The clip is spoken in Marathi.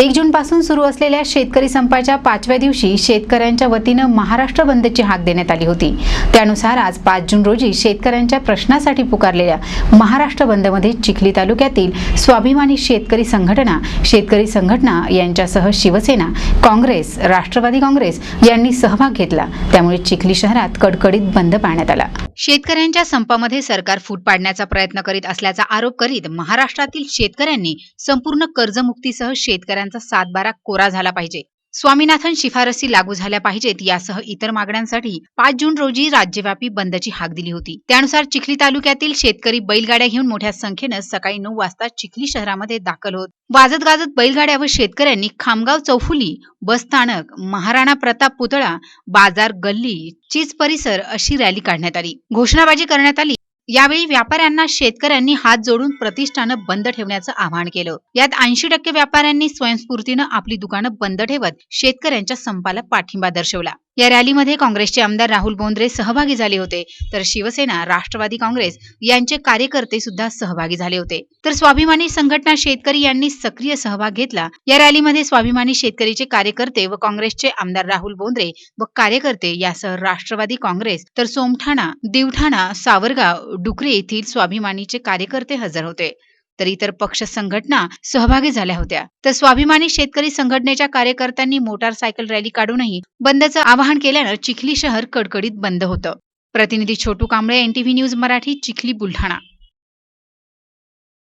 एक जून पासून सुरू असलेल्या शेतकरी संपाच्या पाचव्या दिवशी शेतकऱ्यांच्या वतीनं महाराष्ट्र बंदची हाक देण्यात आली होती. त्यानुसार आज पाच जून रोजी शेतकऱ्यांच्या प्रश्नासाठी पुकारलेल्या महाराष्ट्र बंदमध्ये चिखली तालुक्यातील स्वाभिमानी शेतकरी संघटना शेतकरी संघटना यांच्यासह शिवसेना काँग्रेस राष्ट्रवादी काँग्रेस यांनी सहभाग घेतला. त्यामुळे चिखली शहरात कडकडीत बंद पाळण्यात आला. शेतकऱ्यांच्या संपामध्ये सरकार फूट पाडण्याचा प्रयत्न करीत असल्याचा आरोप करीत महाराष्ट्रातील शेतकऱ्यांनी संपूर्ण कर्जमुक्तीसह शेतकऱ्यांना शेतकऱ्यांचा सातबारा कोरा झाला पाहिजे. स्वामीनाथन शिफारसी लागू झाल्या पाहिजेत यासह इतर मागण्यांसाठी पाच जून रोजी राज्यव्यापी बंदची हाक दिली होती. त्यानुसार चिखली तालुक्यातील शेतकरी बैलगाड्या घेऊन मोठ्या संख्येनं सकाळी नऊ वाजता चिखली शहरामध्ये दाखल होत. वाजत गाजत बैलगाड्या व शेतकऱ्यांनी खामगाव चौफुली बस स्थानक महाराणा प्रताप पुतळा बाजार गल्ली चीज परिसर अशी रॅली काढण्यात आली. घोषणाबाजी करण्यात आली. यावेळी व्यापाऱ्यांना शेतकऱ्यांनी हात जोडून प्रतिष्ठानं बंद ठेवण्याचं आवाहन केलं. यात ऐंशी टक्के व्यापाऱ्यांनी स्वयंस्फूर्तीनं आपली दुकानं बंद ठेवत शेतकऱ्यांच्या संपाला पाठिंबा दर्शवला. या रॅलीमध्ये काँग्रेसचे आमदार राहुल बोंद्रे सहभागी झाले होते. तर शिवसेना राष्ट्रवादी काँग्रेस यांचे कार्यकर्ते सुद्धा सहभागी झाले होते. तर स्वाभिमानी संघटना शेतकरी यांनी सक्रिय सहभाग घेतला. या रॅलीमध्ये स्वाभिमानी शेतकरीचे कार्यकर्ते व काँग्रेसचे आमदार राहुल बोंद्रे व कार्यकर्ते यासह राष्ट्रवादी काँग्रेस तर सोमठाणा दिवठाणा सावरगाव डुकरे येथील स्वाभिमानीचे कार्यकर्ते हजर होते. तर इतर पक्ष संघटना सहभागी झाल्या होत्या. तर स्वाभिमानी शेतकरी संघटनेच्या कार्यकर्त्यांनी मोटारसायकल रॅली काढूनही बंदचं आवाहन केल्यानं चिखली शहर कडकडीत बंद होतं. प्रतिनिधी छोटू कांबळे एनटीव्ही न्यूज मराठी चिखली बुलढाणा.